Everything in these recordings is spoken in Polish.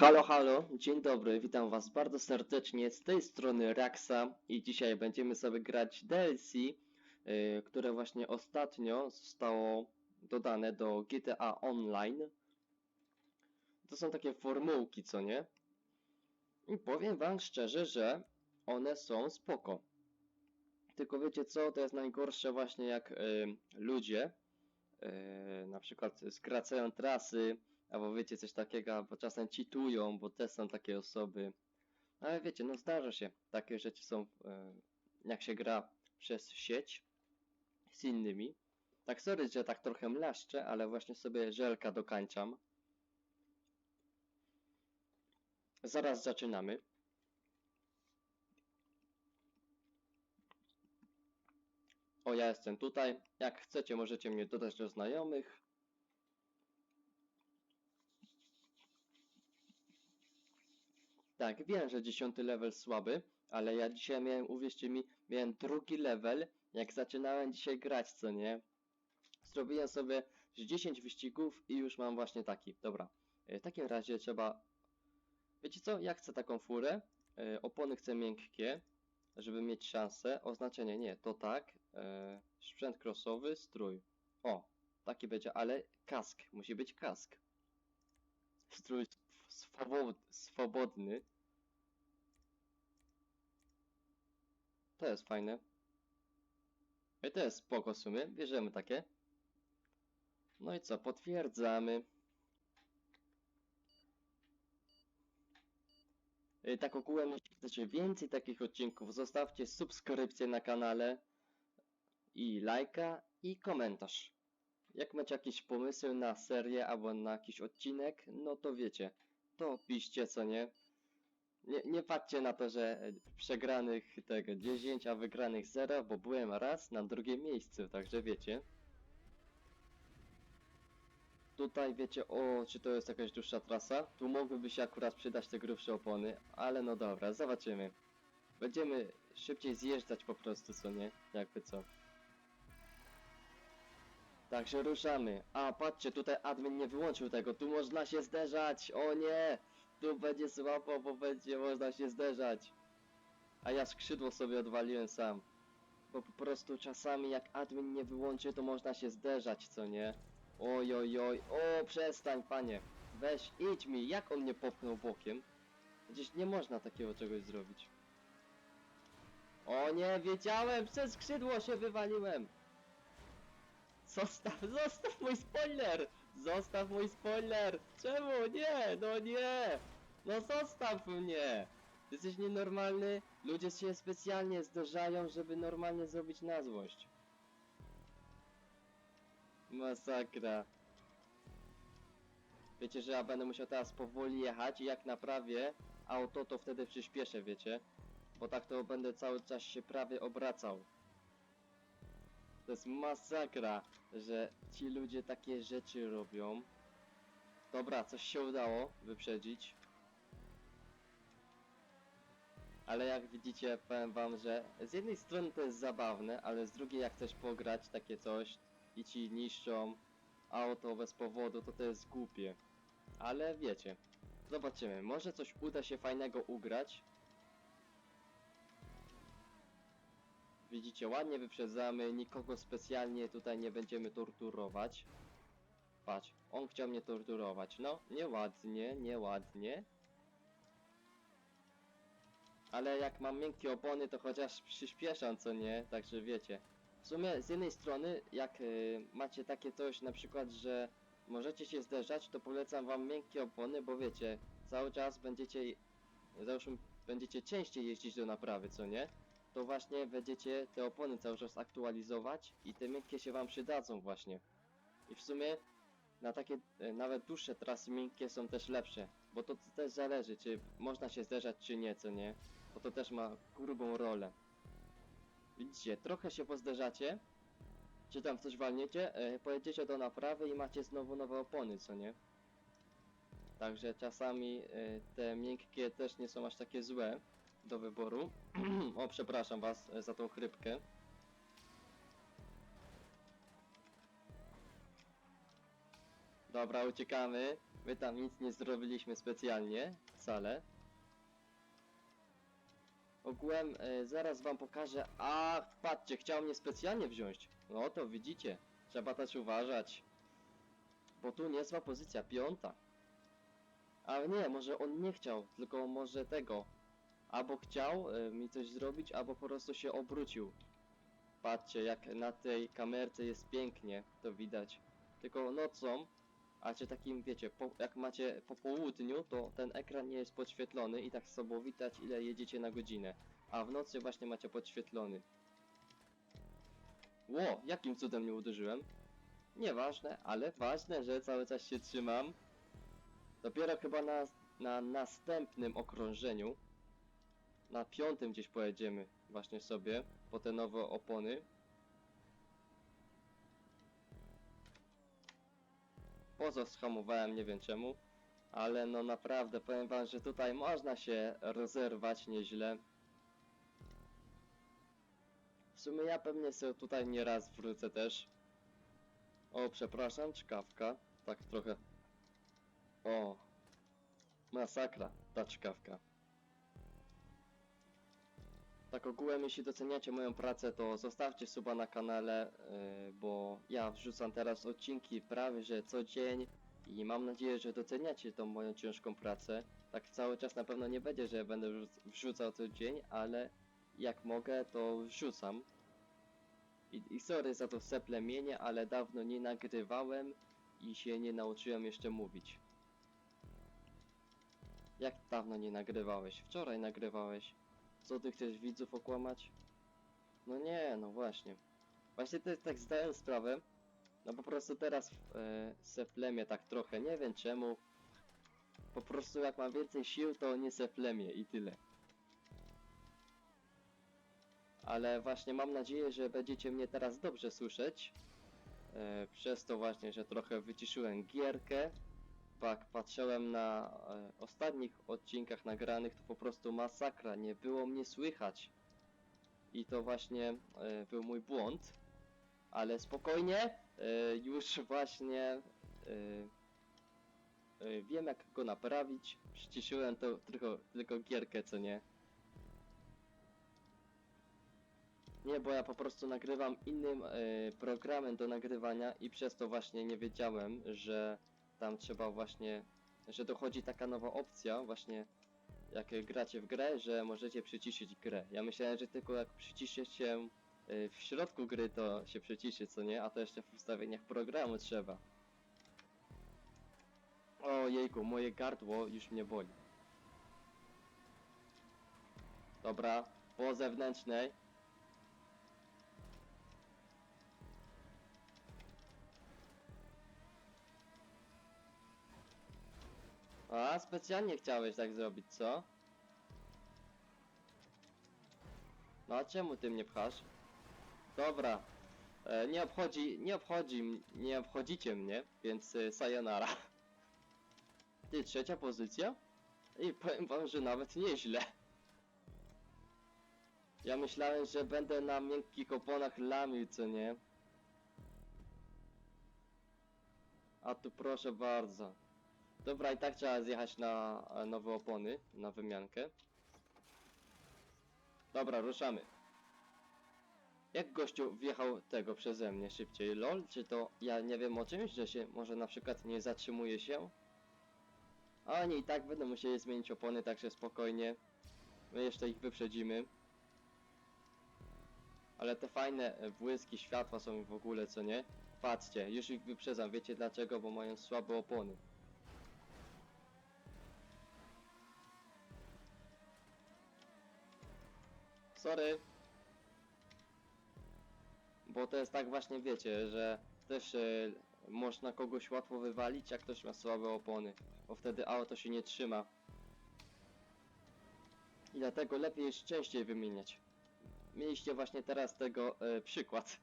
Halo, halo, dzień dobry, witam was bardzo serdecznie, z tej strony Raxa i dzisiaj będziemy sobie grać DLC, yy, które właśnie ostatnio zostało dodane do GTA Online. To są takie formułki, co nie? I powiem wam szczerze, że one są spoko. Tylko wiecie co, to jest najgorsze właśnie jak yy, ludzie yy, na przykład skracają trasy, Albo wiecie coś takiego, albo czasem cheatują, bo też są takie osoby. Ale wiecie, no zdarza się. Takie rzeczy są, e, jak się gra przez sieć z innymi. Tak, sorry, że tak trochę mlaszczę, ale właśnie sobie żelka dokańczam. Zaraz zaczynamy. O, ja jestem tutaj. Jak chcecie, możecie mnie dodać do znajomych. Tak, wiem, że 10 level słaby, ale ja dzisiaj miałem, uwierzcie mi, miałem drugi level, jak zaczynałem dzisiaj grać, co nie? Zrobiłem sobie z 10 wyścigów i już mam właśnie taki. Dobra, e, w takim razie trzeba... Wiecie co, ja chcę taką furę, e, opony chcę miękkie, żeby mieć szansę. Oznaczenie nie, to tak. E, sprzęt crossowy, strój. O, taki będzie, ale kask, musi być kask. Strój swobod, swobodny. To jest fajne. I to jest spoko bierzemy takie. No i co, potwierdzamy. I tak ogółem, jeśli chcecie więcej takich odcinków, zostawcie subskrypcję na kanale i lajka i komentarz. Jak macie jakieś pomysły na serię albo na jakiś odcinek, no to wiecie, to piszcie co nie. Nie, nie patrzcie na to, że przegranych tego 10, a wygranych 0, bo byłem raz na drugim miejscu, także wiecie. Tutaj wiecie, o, czy to jest jakaś dłuższa trasa? Tu mogłyby się akurat przydać te grubsze opony, ale no dobra, zobaczymy. Będziemy szybciej zjeżdżać po prostu, co nie? Jakby co. Także ruszamy. A, patrzcie, tutaj admin nie wyłączył tego. Tu można się zderzać. O nie! Tu będzie słabo, bo będzie można się zderzać. A ja skrzydło sobie odwaliłem sam. Bo po prostu czasami jak admin nie wyłączy, to można się zderzać, co nie? Oj, oj, oj. O, przestań, panie. Weź, idź mi. Jak on mnie popchnął bokiem? Przecież nie można takiego czegoś zrobić. O nie, wiedziałem! Przez skrzydło się wywaliłem! Zostaw, zostaw mój spoiler! Zostaw mój spoiler! Czemu? Nie, no nie! No zostaw mnie! Ty Jesteś nienormalny? Ludzie się specjalnie zdarzają, żeby normalnie zrobić na złość. Masakra. Wiecie, że ja będę musiał teraz powoli jechać i jak naprawię auto, to wtedy przyspieszę, wiecie? Bo tak to będę cały czas się prawie obracał. To jest masakra, że ci ludzie takie rzeczy robią. Dobra, coś się udało wyprzedzić. Ale jak widzicie, powiem wam, że z jednej strony to jest zabawne, ale z drugiej jak chcesz pograć takie coś i ci niszczą auto bez powodu, to to jest głupie. Ale wiecie, zobaczymy, może coś uda się fajnego ugrać. Widzicie, ładnie wyprzedzamy, nikogo specjalnie tutaj nie będziemy torturować. Patrz, on chciał mnie torturować. No, nieładnie, nieładnie. Ale jak mam miękkie opony, to chociaż przyspieszam, co nie? Także wiecie. W sumie z jednej strony, jak y, macie takie coś na przykład, że możecie się zderzać, to polecam wam miękkie opony, bo wiecie, cały czas będziecie, załóżmy, będziecie częściej jeździć do naprawy, co nie? To właśnie będziecie te opony cały czas aktualizować i te miękkie się wam przydadzą właśnie. I w sumie na takie e, nawet dłuższe trasy miękkie są też lepsze, bo to też zależy, czy można się zderzać, czy nie, co nie, bo to też ma grubą rolę. Widzicie, trochę się pozderzacie, czy tam w coś walniecie, e, pojedziecie do naprawy i macie znowu nowe opony, co nie? Także czasami e, te miękkie też nie są aż takie złe do wyboru. o, przepraszam was e, za tą chrypkę. Dobra, uciekamy. My tam nic nie zrobiliśmy specjalnie, wcale. Ogółem, e, zaraz wam pokażę. A, patrzcie, chciał mnie specjalnie wziąć. No to widzicie, trzeba też uważać. Bo tu niezła pozycja, piąta. Ale nie, może on nie chciał, tylko może tego. Albo chciał e, mi coś zrobić, albo po prostu się obrócił. Patrzcie, jak na tej kamerce jest pięknie, to widać. Tylko nocą, a czy takim, wiecie, po, jak macie po południu, to ten ekran nie jest podświetlony i tak sobą widać, ile jedziecie na godzinę. A w nocy właśnie macie podświetlony. Ło, jakim cudem nie uderzyłem? Nieważne, ale ważne, że cały czas się trzymam. Dopiero chyba na, na następnym okrążeniu, na piątym gdzieś pojedziemy właśnie sobie, po te nowe opony. Poza schamowałem, nie wiem czemu, ale no naprawdę powiem wam, że tutaj można się rozerwać nieźle. W sumie ja pewnie sobie tutaj nieraz wrócę też. O, przepraszam, czkawka. Tak trochę. O. Masakra, ta czkawka. Tak ogółem, jeśli doceniacie moją pracę, to zostawcie suba na kanale, yy, bo ja wrzucam teraz odcinki prawie że co dzień i mam nadzieję, że doceniacie tą moją ciężką pracę. Tak cały czas na pewno nie będzie, że będę wrzuc- wrzucał co dzień, ale jak mogę, to wrzucam. I, I sorry za to seplemienie, ale dawno nie nagrywałem i się nie nauczyłem jeszcze mówić. Jak dawno nie nagrywałeś? Wczoraj nagrywałeś. Co ty chcesz widzów okłamać? No nie, no właśnie. Właśnie też tak zdałem sprawę. No po prostu teraz e, seplemię tak trochę, nie wiem czemu. Po prostu jak mam więcej sił, to nie seplemię i tyle. Ale właśnie mam nadzieję, że będziecie mnie teraz dobrze słyszeć. E, przez to właśnie, że trochę wyciszyłem gierkę. Tak, patrzyłem na e, ostatnich odcinkach nagranych, to po prostu masakra, nie było mnie słychać. I to właśnie e, był mój błąd. Ale spokojnie, e, już właśnie e, e, wiem jak go naprawić. Przyciszyłem to tylko, tylko gierkę, co nie. Nie, bo ja po prostu nagrywam innym e, programem do nagrywania i przez to właśnie nie wiedziałem, że tam trzeba właśnie, że dochodzi taka nowa opcja właśnie jak gracie w grę, że możecie przyciszyć grę. Ja myślałem, że tylko jak przyciszy się y, w środku gry to się przyciszy, co nie? A to jeszcze w ustawieniach programu trzeba. O jejku, moje gardło już mnie boli. Dobra, po zewnętrznej. A, specjalnie chciałeś tak zrobić, co? No a czemu ty mnie pchasz? Dobra. E, nie obchodzi, nie obchodzi, nie obchodzicie mnie, więc e, sayonara. Ty, trzecia pozycja? I powiem wam, że nawet nieźle. Ja myślałem, że będę na miękkich oponach lamił, co nie? A tu proszę bardzo. Dobra, i tak trzeba zjechać na e, nowe opony, na wymiankę. Dobra, ruszamy. Jak gościu wjechał tego przeze mnie szybciej? LOL? Czy to ja nie wiem o czymś, że się może na przykład nie zatrzymuje się? A oni i tak będą musieli zmienić opony, także spokojnie. My jeszcze ich wyprzedzimy. Ale te fajne e, błyski światła są w ogóle, co nie? Patrzcie, już ich wyprzedzam. Wiecie dlaczego? Bo mają słabe opony. Sorry. Bo to jest tak właśnie, wiecie, że też e, można kogoś łatwo wywalić, jak ktoś ma słabe opony. Bo wtedy auto się nie trzyma. I dlatego lepiej jest częściej wymieniać. Mieliście właśnie teraz tego e, przykład.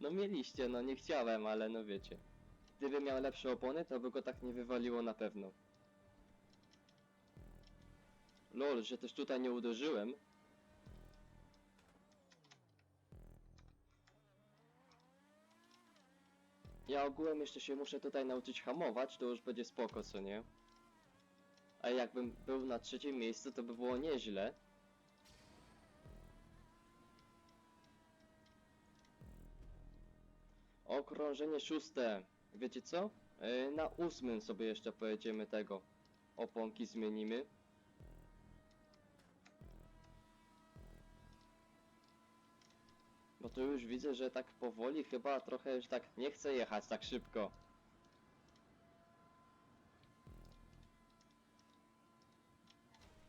No mieliście, no nie chciałem, ale no wiecie. Gdyby miał lepsze opony, to by go tak nie wywaliło na pewno. Lol, że też tutaj nie uderzyłem. Ja ogółem jeszcze się muszę tutaj nauczyć hamować, to już będzie spoko, co nie? A jakbym był na trzecim miejscu, to by było nieźle. Okrążenie szóste. Wiecie co? Yy, na ósmym sobie jeszcze pojedziemy tego. Oponki zmienimy. Tu już widzę, że tak powoli chyba trochę już tak nie chcę jechać tak szybko.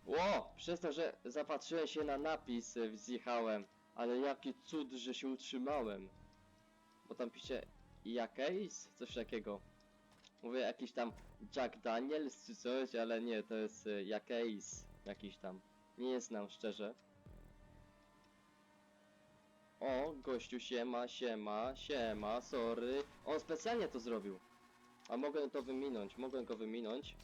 Ło! Przez to, że zapatrzyłem się na napis, y, zjechałem. Ale jaki cud, że się utrzymałem. Bo tam pisze Jakeis? Coś takiego. Mówię jakiś tam Jack Daniels czy coś, ale nie, to jest y, Jakeis. Jakiś tam. Nie znam szczerze. O, gościu, siema, siema, siema, sorry. On specjalnie to zrobił. A mogę to wyminąć, mogę go wyminąć.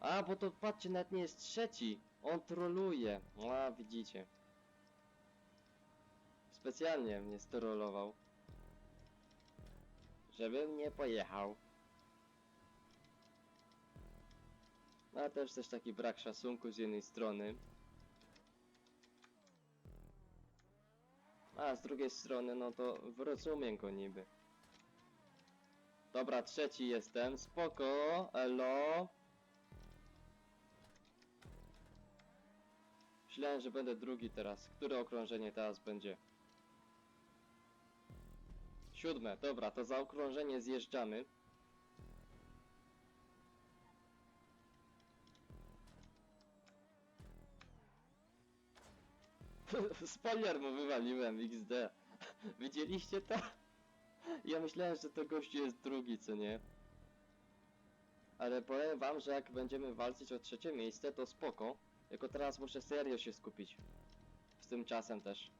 A, bo to patrzcie, nawet nie jest trzeci. On troluje. A, widzicie. Specjalnie mnie strollował. Żebym nie pojechał. A też też taki brak szacunku z jednej strony. A z drugiej strony, no to rozumiem go niby. Dobra, trzeci jestem. Spoko, elo. Myślałem, że będę drugi teraz. Które okrążenie teraz będzie? Siódme, dobra, to za okrążenie zjeżdżamy. Spoiler mu wywaliłem XD. Widzieliście to? Ja myślałem, że to gościu jest drugi, co nie? Ale powiem wam, że jak będziemy walczyć o trzecie miejsce, to spoko. Tylko teraz muszę serio się skupić. Z tym czasem też.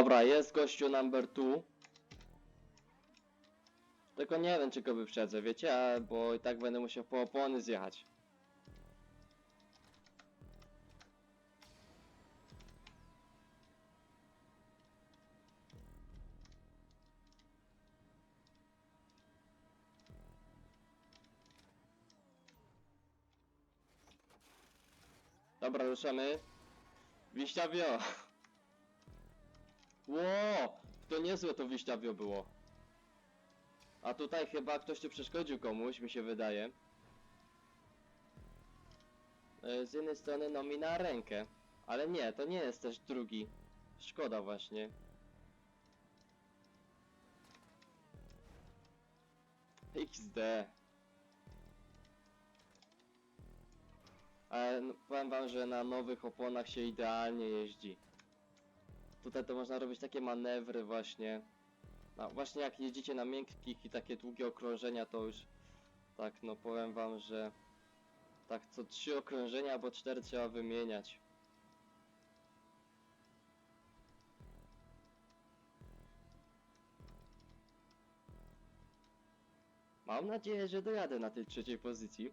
Dobra, jest gościu number two. Tylko nie wiem, czy go wyprzedzę, wiecie? Bo i tak będę musiał po opony zjechać. Dobra, ruszamy. Wiśniawio! Ło! To niezłe to wyjściawio było. A tutaj chyba ktoś tu przeszkodził komuś, mi się wydaje. E, Z jednej strony no mi na rękę. Ale nie, to nie jest też drugi. Szkoda właśnie. XD. Ale no, powiem wam, że na nowych oponach się idealnie jeździ. Tutaj to można robić takie manewry właśnie. No właśnie jak jedziecie na miękkich i takie długie okrążenia to już tak no powiem wam, że tak co trzy okrążenia albo cztery trzeba wymieniać. Mam nadzieję, że dojadę na tej trzeciej pozycji.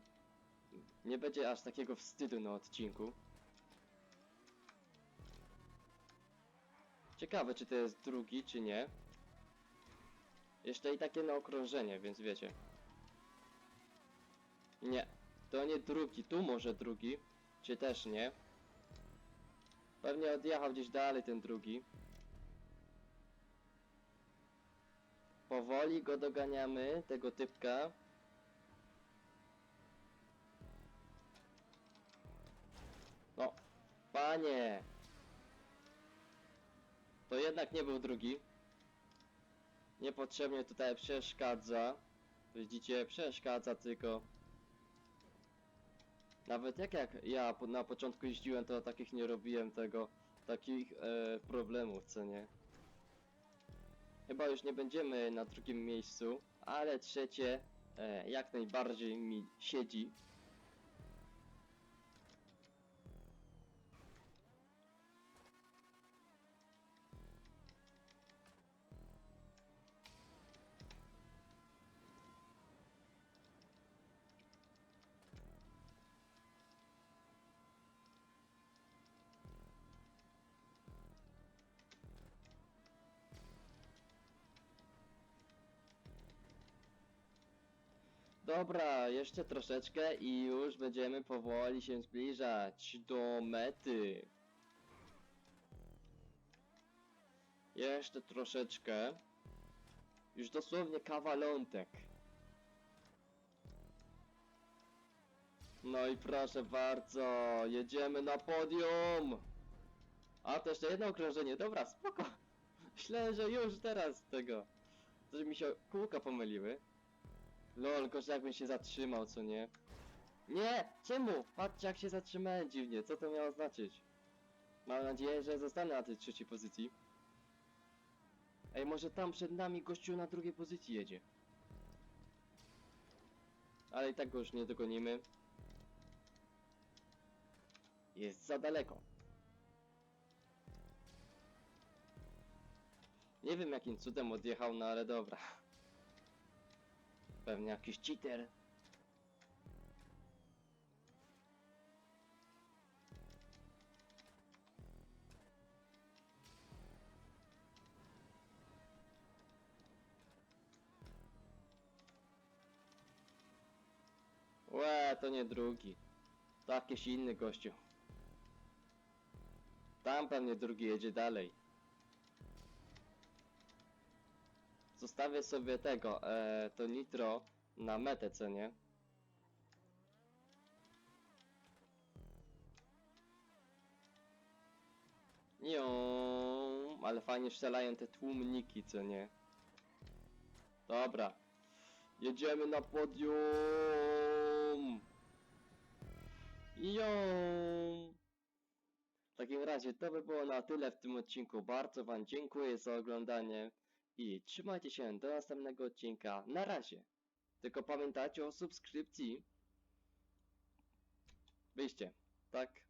Nie będzie aż takiego wstydu na odcinku. Ciekawe, czy to jest drugi, czy nie. Jeszcze i takie na okrążenie, więc wiecie. Nie, to nie drugi, tu może drugi, czy też nie. Pewnie odjechał gdzieś dalej ten drugi. Powoli go doganiamy, tego typka. No, panie! Jednak nie był drugi. Niepotrzebnie tutaj przeszkadza. Widzicie, przeszkadza tylko. Nawet jak, jak ja po- na początku jeździłem, to takich nie robiłem tego, takich e, problemów, co nie? Chyba już nie będziemy na drugim miejscu, ale trzecie e, jak najbardziej mi siedzi. Dobra, jeszcze troszeczkę i już będziemy powoli się zbliżać do mety. Jeszcze troszeczkę. Już dosłownie kawalątek. No i proszę bardzo, jedziemy na podium! A to jeszcze jedno okrążenie, dobra, spoko. Myślałem, że już teraz tego. Że mi się kółka pomyliły. Lol, gorzej jakbym się zatrzymał, co nie? Nie! Czemu? Patrzcie jak się zatrzymałem dziwnie, co to miało znaczyć? Mam nadzieję, że zostanę na tej trzeciej pozycji. Ej, może tam przed nami gościu na drugiej pozycji jedzie. Ale i tak go już nie dogonimy. Jest za daleko. Nie wiem jakim cudem odjechał, no ale dobra. Pewnie jakiś cheater. Łe, to nie drugi. To jakiś inny gościu. Tam pewnie drugi jedzie dalej. Zostawię sobie tego, e, to nitro na metę, co nie? Nią, ale fajnie strzelają te tłumniki, co nie? Dobra. Jedziemy na podium! Ją! W takim razie to by było na tyle w tym odcinku. Bardzo Wam dziękuję za oglądanie i trzymajcie się do następnego odcinka. Na razie. Tylko pamiętajcie o subskrypcji. Wyjście, tak?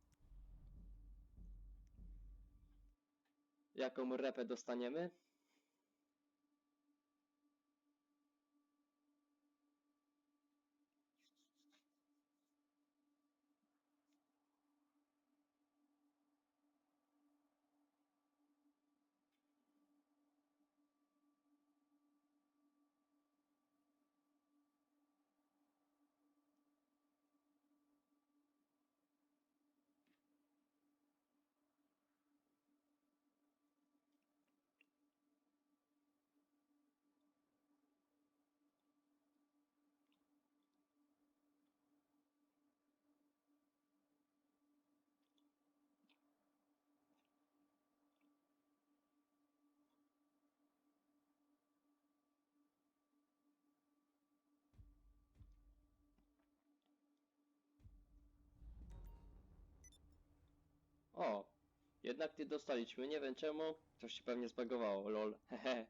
Jaką repę dostaniemy? O, jednak nie dostaliśmy, nie wiem czemu. Coś się pewnie zbagowało, lol. Hehe.